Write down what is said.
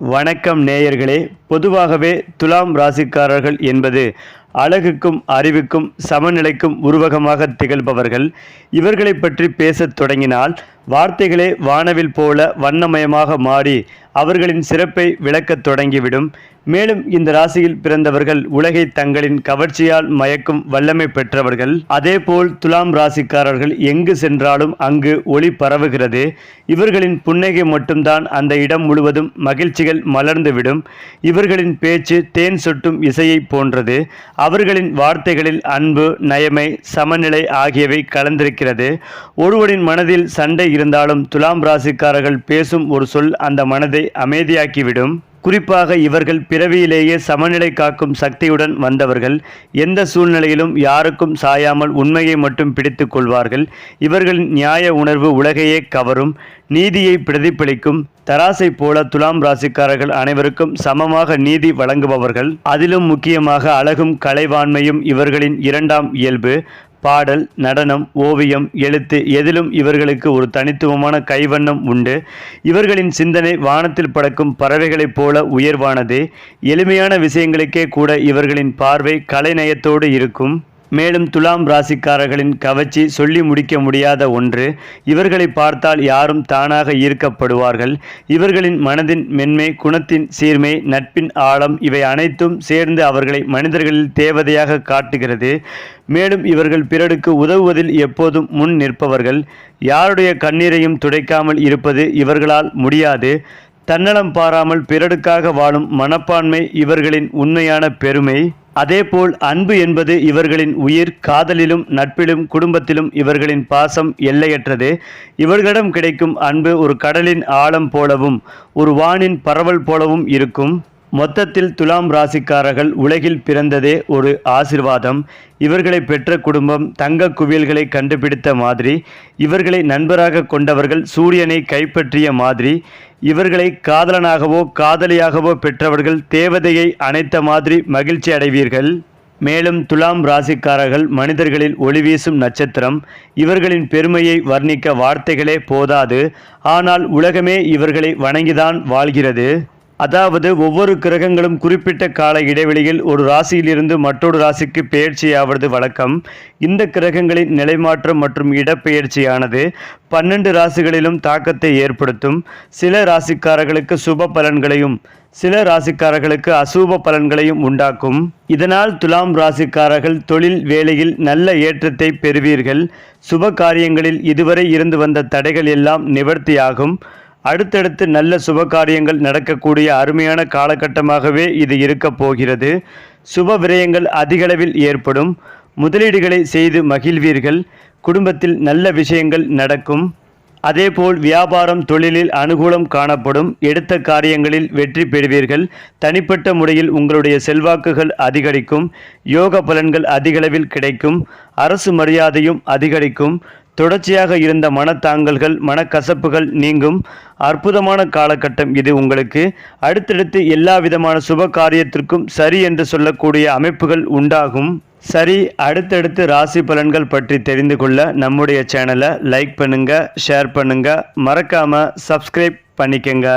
வணக்கம் நேயர்களே. பொதுவாகவே துலாம் ராசிக்காரர்கள் என்பது அழகுக்கும் அறிவுக்கும் சமநிலைக்கும் உருவகமாக திகழ்பவர்கள். இவர்களை பற்றி பேசத் தொடங்கினால் வார்த்தைகளே வானவில் போல வண்ணமயமாக மாறி அவர்களின் சிறப்பை விளக்கத் தொடங்கிவிடும். மேலும் இந்த ராசியில் பிறந்தவர்கள் உலகை தங்களின் கவர்ச்சியால் மயக்கும் வல்லமை பெற்றவர்கள். அதேபோல் துலாம் ராசிக்காரர்கள் எங்கு சென்றாலும் அங்கு ஒளி பரவுகிறது. இவர்களின் புன்னகை மட்டும்தான் அந்த இடம் முழுவதும் மகிழ்ச்சிகள் மலர்ந்துவிடும். இவர்களின் பேச்சு தேன் சொட்டும் இசையைப் போன்றது. அவர்களின் வார்த்தைகளில் அன்பு நயமை சமநிலை ஆகியவை கலந்திருக்கிறது. ஒருவரின் மனதில் சண்டை இருந்தாலும் துலாம் ராசிக்காரர்கள் பேசும் ஒரு சொல் அந்த மனதை அமைதியாக்கிவிடும். குறிப்பாக இவர்கள் பிறவியிலேயே சமநிலை காக்கும் சக்தியுடன் வந்தவர்கள் எந்த சூழ்நிலையிலும் யாருக்கும் சாயாமல் உண்மையை மட்டும் பிடித்து கொள்வார்கள். இவர்களின் நியாய உணர்வு உலகையே கவரும் நீதியை பிரதிபலிக்கும். தராசை போல துலாம் ராசிக்காரர்கள் அனைவருக்கும் சமமாக நீதி வழங்குபவர்கள். அதிலும் முக்கியமாக அழகும் கலைவாண்மையும் இவர்களின் இரண்டாம் இயல்பு. பாடல் நடனம் ஓவியம் எழுத்து எதிலும் இவர்களுக்கு ஒரு தனித்துவமான கைவண்ணம் உண்டு. இவர்களின் சிந்தனை வானத்தில் பறக்கும் பறவைகளைப் போல உயர்வானது. எளிமையான விஷயங்களுக்கே கூட இவர்களின் பார்வை கலைநயத்தோடு இருக்கும். மேலும் துலாம் ராசிக்காரர்களின் கவர்ச்சி சொல்லி முடிக்க முடியாத ஒன்று இவர்களை பார்த்தால் யாரும் தானாக ஈர்க்கப்படுவார்கள். இவர்களின் மனதின் மென்மை குணத்தின் சீர்மை நட்பின் ஆழம் இவை அனைத்தும் சேர்ந்து அவர்களை மனிதர்களில் தேவதையாக காட்டுகிறது. மேலும் இவர்கள் பிறருக்கு உதவுவதில் எப்போதும் முன் நிற்பவர்கள். யாருடைய கண்ணீரையும் துடைக்காமல் இருப்பது இவர்களால் முடியாது. தன்னலம் பாராமல் பிறருக்காக வாழும் மனப்பான்மை இவர்களின் உண்மையான பெருமை. அதேபோல் அன்பு என்பது இவர்களின் உயிர் காதலிலும் நட்பிலும் குடும்பத்திலும் இவர்களின் பாசம் எல்லையற்றது. இவர்களிடம் கிடைக்கும் அன்பு ஒரு கடலின் ஆழம் போலவும் ஒரு வானின் பரவல் போலவும் இருக்கும். மொத்தத்தில் துலாம் ராசிக்காரர்கள் உலகில் பிறந்ததே ஒரு ஆசிர்வாதம். இவர்களை பெற்ற குடும்பம் தங்க குவியல்களை கண்டுபிடித்த மாதிரி இவர்களை நண்பராக கொண்டவர்கள் சூரியனை கைப்பற்றிய மாதிரி இவர்களை காதலனாகவோ காதலியாகவோ பெற்றவர்கள் தேவதையை அணைத்த மாதிரி மகிழ்ச்சி அடைவீர்கள். மேலும் துலாம் ராசிக்காரர்கள் மனிதர்களில் ஒளி வீசும் நட்சத்திரம் இவர்களின் பெருமையை வர்ணிக்க வார்த்தைகளே போதாது ஆனால் உலகமே இவர்களை வணங்கிதான் வாழ்கிறது. அதாவது ஒவ்வொரு கிரகங்களும் குறிப்பிட்ட கால இடைவெளியில் ஒரு ராசியிலிருந்து மற்றொரு ராசிக்கு பெயர்ச்சியாவது வழக்கம். இந்த கிரகங்களின் நிலைமாற்றம் மற்றும் இடப்பெயர்ச்சியானது பன்னெண்டு ராசிகளிலும் தாக்கத்தை ஏற்படுத்தும். சில ராசிக்காரர்களுக்கு சுப பலன்களையும் சில ராசிக்காரர்களுக்கு அசூப பலன்களையும் உண்டாக்கும். இதனால் துலாம் ராசிக்காரர்கள் தொழில் வேலையில் நல்ல ஏற்றத்தை பெறுவீர்கள். சுப காரியங்களில் இதுவரை இருந்து வந்த தடைகள் எல்லாம் நிவர்த்தியாகும். அடுத்தடுத்து நல்ல சுபகாரியங்கள் நடக்கக்கூடிய அருமையான காலகட்டமாகவே இது இருக்கப் போகிறது. சுப விரயங்கள் அதிகளவில் ஏற்படும். முதலீடுகளை செய்து மகிழ்வீர்கள். குடும்பத்தில் நல்ல விஷயங்கள் நடக்கும். அதேபோல் வியாபாரம் தொழிலில் அனுகூலம் காணப்படும். எடுத்த காரியங்களில் வெற்றி பெறுவீர்கள். தனிப்பட்ட முறையில் உங்களுடைய செல்வாக்குகள் அதிகரிக்கும். யோக பலன்கள் அதிகளவில் கிடைக்கும். அரசு மரியாதையும் அதிகரிக்கும். தொடர்ச்சியாக இருந்த மனத்தாங்கல்கள் மனக்கசப்புகள் நீங்கும் அற்புதமான காலகட்டம் இது உங்களுக்கு. அடுத்தடுத்து எல்லா விதமான சுப காரியத்திற்கும் சரி என்று சொல்லக்கூடிய அமைப்புகள் உண்டாகும். சரி அடுத்தடுத்து ராசி பலன்கள் பற்றி தெரிந்து கொள்ள நம்முடைய சேனலை லைக் பண்ணுங்கள் ஷேர் பண்ணுங்கள் மறக்காமல் சப்ஸ்கிரைப் பண்ணிக்கங்க.